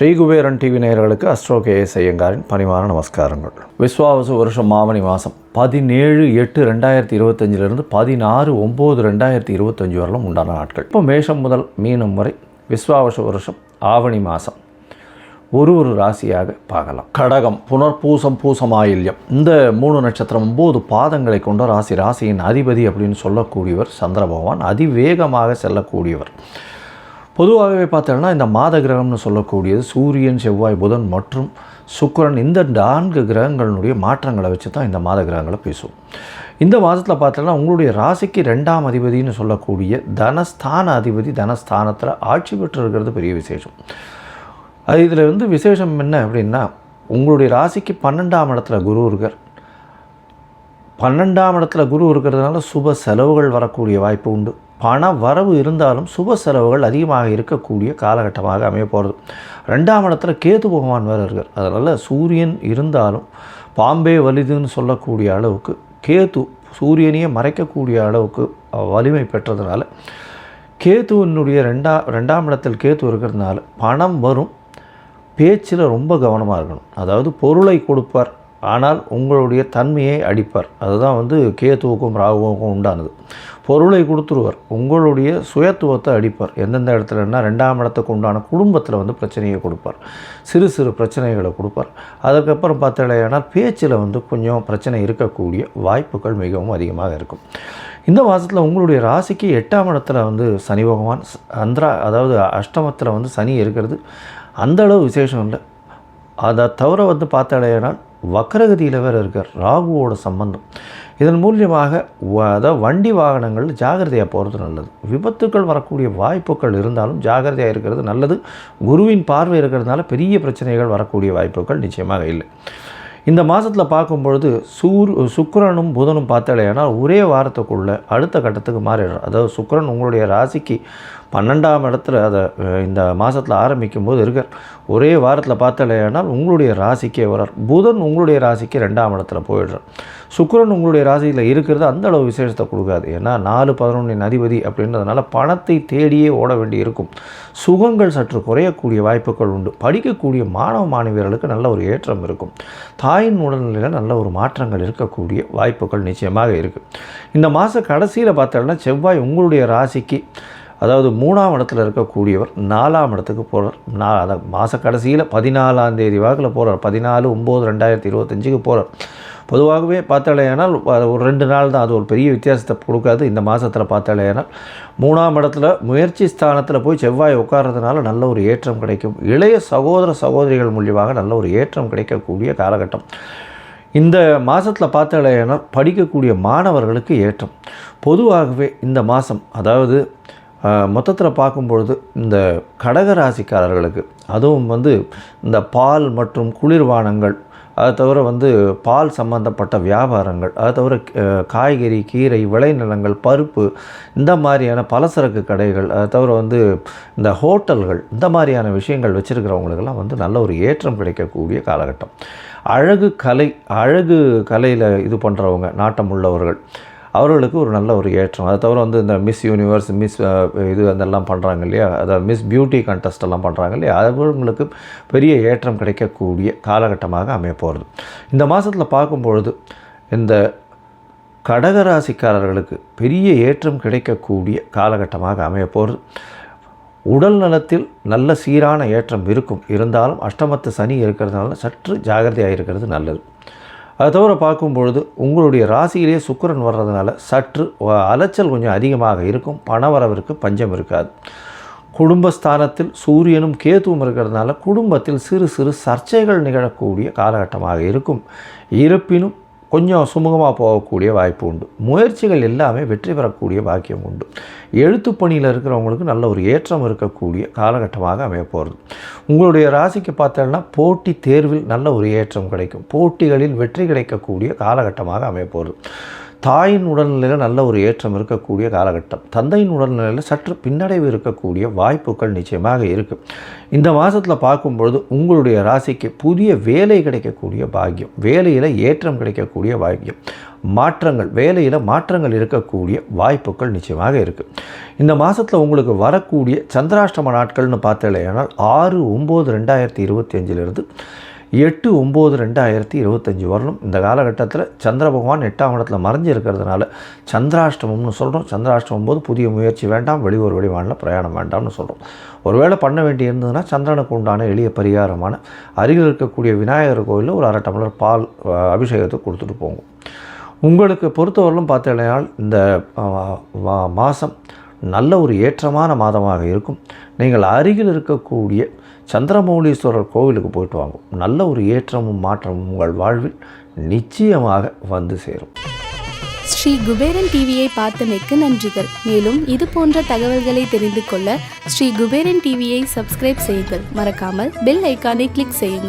ஸ்ரீகுபேரன் TV நேயர்களுக்கு astro K S ஐயங்காரின் பணிவான நமஸ்காரங்கள். விஸ்வாவச வருஷம் மாவணி மாதம் பதினேழு எட்டு ரெண்டாயிரத்தி இருபத்தஞ்சிலிருந்து பதினாறு ஒம்பது ரெண்டாயிரத்தி இருபத்தஞ்சி வரலும் உண்டான நாட்கள். இப்போ மேஷம் முதல் மீனம் வரை விஸ்வாவச வருஷம் ஆவணி மாதம் ஒரு ஒரு ராசியாக பார்க்கலாம். கடகம் புனர்பூசம் பூசமாயில்யம். இந்த மூணு நட்சத்திரம் ஒம்பது பாதங்களை கொண்ட ராசி ராசியின் அதிபதி அப்படின்னு சொல்லக்கூடியவர் சந்திர பகவான். அதிவேகமாக செல்லக்கூடியவர். பொதுவாகவே பார்த்தோம்னா இந்த மாத கிரகம்னு சொல்லக்கூடியது சூரியன் செவ்வாய் புதன் மற்றும் சுக்கிரன். இந்த நான்கு கிரகங்களினுடைய மாற்றங்களை வச்சு தான் இந்த மாத கிரகங்களை பேசுவோம். இந்த மாதத்தில் பார்த்தோன்னா உங்களுடைய ராசிக்கு ரெண்டாம் அதிபதினு சொல்லக்கூடிய தனஸ்தான அதிபதி தனஸ்தானத்தில் ஆட்சி பெற்று இருக்கிறது பெரிய விசேஷம். அது இதில் வந்து விசேஷம் என்ன அப்படின்னா உங்களுடைய ராசிக்கு பன்னெண்டாம் இடத்துல குரு இருக்கார். பன்னெண்டாம் இடத்துல குரு இருக்கிறதுனால சுப செலவுகள் வரக்கூடிய வாய்ப்பு உண்டு. பண வரவு இருந்தாலும் சுப செலவுகள் அதிகமாக இருக்கக்கூடிய காலகட்டமாக அமைய போகிறது ரெண்டாம் இடத்துல கேது பகவான் வேறு இருக்கார். அதனால் சூரியன் இருந்தாலும் பாம்பே வலிதுன்னு சொல்லக்கூடிய அளவுக்கு கேது சூரியனையே மறைக்கக்கூடிய அளவுக்கு வலிமை பெற்றதுனால கேதுவினுடைய ரெண்டா ரெண்டாம் இடத்தில் கேது இருக்கிறதுனால பணம் வரும். பேச்சில் ரொம்ப கவனமாக இருக்கணும். அதாவது பொருளை கொடுப்பார் ஆனால் உங்களுடைய தன்மையை அடிப்பார். அதுதான் வந்து கேத்துவுக்கும் ராகுவுக்கும் உண்டானது. பொருளை கொடுத்துருவார் உங்களுடைய சுயத்துவத்தை அடிப்பார். எந்தெந்த இடத்துலன்னா ரெண்டாம் இடத்துக்கு உண்டான குடும்பத்தில் வந்து பிரச்சனையை கொடுப்பார். சிறு சிறு பிரச்சனைகளை கொடுப்பார். அதுக்கப்புறம் பார்த்தீங்கன்னா பேச்சில் வந்து கொஞ்சம் பிரச்சனை இருக்கக்கூடிய வாய்ப்புகள் மிகவும் அதிகமாக இருக்கும். இந்த மாதத்தில் உங்களுடைய ராசிக்கு எட்டாம் இடத்துல வந்து சனி பகவான் அந்திரா அதாவது அஷ்டமத்தில் வந்து சனி இருக்கிறது. அந்த அளவு விசேஷம் இல்லை. அதை தவிர வந்து பார்த்தாலேனால் வக்கரகதியில் வேறு இருக்கார் ராகுவோட சம்பந்தம். இதன் மூலியமாக அதாவது வண்டி வாகனங்கள் ஜாகிரதையாக போகிறது நல்லது. விபத்துக்கள் வரக்கூடிய வாய்ப்புகள் இருந்தாலும் ஜாகிரதையாக இருக்கிறது நல்லது. குருவின் பார்வை இருக்கிறதுனால பெரிய பிரச்சனைகள் வரக்கூடிய வாய்ப்புகள் நிச்சயமாக இல்லை. இந்த மாதத்தில் பார்க்கும்பொழுது சூர் சுக்கரனும் புதனும் பார்த்தலையானால் ஒரே வாரத்துக்குள்ளே அடுத்த கட்டத்துக்கு மாறிடுறார். அதாவது சுக்கரன் உங்களுடைய ராசிக்கு பன்னெண்டாம் இடத்துல அதை இந்த மாதத்தில் ஆரம்பிக்கும் போது இருக்கார் ஒரே வாரத்தில் பார்த்தாலேனால் உங்களுடைய ராசிக்கே வரார். புதன் உங்களுடைய ராசிக்கு ரெண்டாம் இடத்துல போயிடுறார். சுக்கரன் உங்களுடைய ராசியில் இருக்கிறது அந்த அளவு விசேஷத்தை கொடுக்காது. ஏன்னா நாலு பதினொன்றின் அதிபதி அப்படின்றதுனால பணத்தை தேடியே ஓட வேண்டி இருக்கும். சுகங்கள் சற்று குறையக்கூடிய வாய்ப்புகள் உண்டு. படிக்கக்கூடிய மாணவ மாணவியர்களுக்கு நல்ல ஒரு ஏற்றம் இருக்கும். தாயின் உடல்நிலையில் நல்ல ஒரு மாற்றங்கள் இருக்கக்கூடிய வாய்ப்புகள் நிச்சயமாக இருக்குது இந்த மாத கடைசியில் பார்த்தோம்னா செவ்வாய் உங்களுடைய ராசிக்கு அதாவது மூணாம் இடத்துல இருக்கக்கூடியவர் நாலாம் இடத்துக்கு போகிறார் நான் அதை மாத கடைசியில் பதினாலாம் தேதி வாக்கில் போகிறார் பதினாலு ஒம்பது ரெண்டாயிரத்தி இருபத்தஞ்சுக்கு போகிறார் பொதுவாகவே பார்த்தாலேயானால் ஒரு ரெண்டு நாள் தான். அது ஒரு பெரிய வித்தியாசத்தை கொடுக்காது. இந்த மாதத்தில் பார்த்தாலேயானால் மூணாம் இடத்துல முயற்சி ஸ்தானத்தில் போய் செவ்வாய் உட்கார்றதுனால நல்ல ஒரு ஏற்றம் கிடைக்கும். இளைய சகோதர சகோதரிகள் மூலியமாக நல்ல ஒரு ஏற்றம் கிடைக்கக்கூடிய காலகட்டம். இந்த மாதத்தில் பார்த்தாலேயானால் படிக்கக்கூடிய மாணவர்களுக்கு ஏற்றம். பொதுவாகவே இந்த மாதம் அதாவது மொத்தத்தில் பார்க்கும்பொழுது இந்த கடகராசிக்காரர்களுக்கு அதுவும் வந்து இந்த பால் மற்றும் குளிர்பானங்கள் அதை தவிர வந்து பால் சம்பந்தப்பட்ட வியாபாரங்கள் அதை தவிர காய்கறி கீரை விளைநிலங்கள் பருப்பு இந்த மாதிரியான பலசரக்கு கடைகள் அதை தவிர வந்து இந்த ஹோட்டல்கள் இந்த மாதிரியான விஷயங்கள் வச்சுருக்கிறவங்களுக்கெல்லாம் வந்து நல்ல ஒரு ஏற்றம் கிடைக்கக்கூடிய காலகட்டம். அழகு கலை அழகு கலையில் இது பண்ணுறவங்க நாட்டம் உள்ளவர்கள். அவர்களுக்கு ஒரு நல்ல ஒரு ஏற்றம். அதை தவிர வந்து இந்த மிஸ் யூனிவர்ஸ் மிஸ் இது அதெல்லாம் பண்ணுறாங்க இல்லையா? அதாவது மிஸ் பியூட்டி கண்டெஸ்ட் எல்லாம் பண்ணுறாங்க இல்லையா? அவர்களுக்கு பெரிய ஏற்றம் கிடைக்கக்கூடிய காலகட்டமாக அமைய போகிறது இந்த மாதத்தில் பார்க்கும்பொழுது இந்த கடகராசிக்காரர்களுக்கு பெரிய ஏற்றம் கிடைக்கக்கூடிய காலகட்டமாக அமைய போகிறது உடல் நலத்தில் நல்ல சீரான ஏற்றம் இருக்கும். இருந்தாலும் அஷ்டமத்து சனி இருக்கிறதுனால சற்று ஜாகிரதையாக இருக்கிறது நல்லது. அதை தவிர பார்க்கும்பொழுது உங்களுடைய ராசியிலேயே சுக்கரன் வர்றதுனால சற்று அலைச்சல் கொஞ்சம் அதிகமாக இருக்கும். பணவரவிற்கு பஞ்சம் இருக்காது. குடும்பஸ்தானத்தில் சூரியனும் கேதுவும் இருக்கிறதுனால குடும்பத்தில் சிறு சிறு சர்ச்சைகள் நிகழக்கூடிய காலகட்டமாக இருக்கும். இருப்பினும் கொஞ்சம் சுமூகமாக போகக்கூடிய வாய்ப்பு உண்டு. முயற்சிகள் எல்லாமே வெற்றி பெறக்கூடிய பாக்கியம் உண்டு. எழுத்து பணியில் இருக்கிறவங்களுக்கு நல்ல ஒரு ஏற்றம் இருக்கக்கூடிய காலகட்டமாக அமைய போகிறது உங்களுடைய ராசிக்கு பார்த்தோன்னா போட்டி தேர்வில் நல்ல ஒரு ஏற்றம் கிடைக்கும். போட்டிகளில் வெற்றி கிடைக்கக்கூடிய காலகட்டமாக அமையப்போகுது தாயின் உடல்நிலையில் நல்ல ஒரு ஏற்றம் இருக்கக்கூடிய காலகட்டம். தந்தையின் உடல்நிலையில் சற்று பின்னடைவு இருக்கக்கூடிய வாய்ப்புகள் நிச்சயமாக இருக்குது இந்த மாதத்தில் பார்க்கும்பொழுது உங்களுடைய ராசிக்கு புதிய வேலை கிடைக்கக்கூடிய பாக்கியம் வேலையில் ஏற்றம் கிடைக்கக்கூடிய பாக்கியம் மாற்றங்கள் வேலையில் மாற்றங்கள் இருக்கக்கூடிய வாய்ப்புகள் நிச்சயமாக இருக்குது இந்த மாதத்தில் உங்களுக்கு வரக்கூடிய சந்திராஷ்டம நாட்கள்னு பார்த்தீங்கன்னா ஆறு ஒம்பது ரெண்டாயிரத்தி இருபத்தி அஞ்சிலிருந்து எட்டு ஒம்பது ரெண்டாயிரத்தி இருபத்தஞ்சி வரணும். இந்த காலகட்டத்தில் சந்திர பகவான் எட்டாம் இடத்துல மறைஞ்சு இருக்கிறதுனால சந்திராஷ்டமம்னு சொல்கிறோம் சந்திராஷ்டமம் போது புதிய முயற்சி வேண்டாம் வெளியூர் வெளிவானில் பிரயாணம் வேண்டாம்னு சொல்கிறோம் ஒருவேளை பண்ண வேண்டி இருந்ததுன்னா சந்திரனுக்கு உண்டான எளிய பரிகாரமான அருகில் இருக்கக்கூடிய விநாயகர் கோயிலில் ஒரு அரை டம்ளர் பால் அபிஷேகத்தை கொடுத்துட்டு போங்க. உங்களுக்கு பொறுத்தவரையிலும் பார்த்தீங்கன்னா இந்த மாதம் நல்ல ஒரு ஏற்றமான மாதமாக இருக்கும். நீங்கள் அருகில் இருக்கக்கூடிய சந்திரமௌலீஸ்வரர் கோவிலுக்கு போயிட்டு வாங்க. நல்ல ஒரு ஏற்றமும் மாற்றமும் உங்கள் வாழ்வில் நிச்சயமாக வந்து சேரும். ஸ்ரீ குபேரன் டிவியை பார்த்தமைக்கு நன்றிகள். மேலும் இது போன்ற தகவல்களை தெரிந்து கொள்ள ஸ்ரீ குபேரன் டிவியை சப்ஸ்கிரைப் செய்யுங்கள். மறக்காமல் பெல் ஐக்கானை கிளிக் செய்யுங்கள்.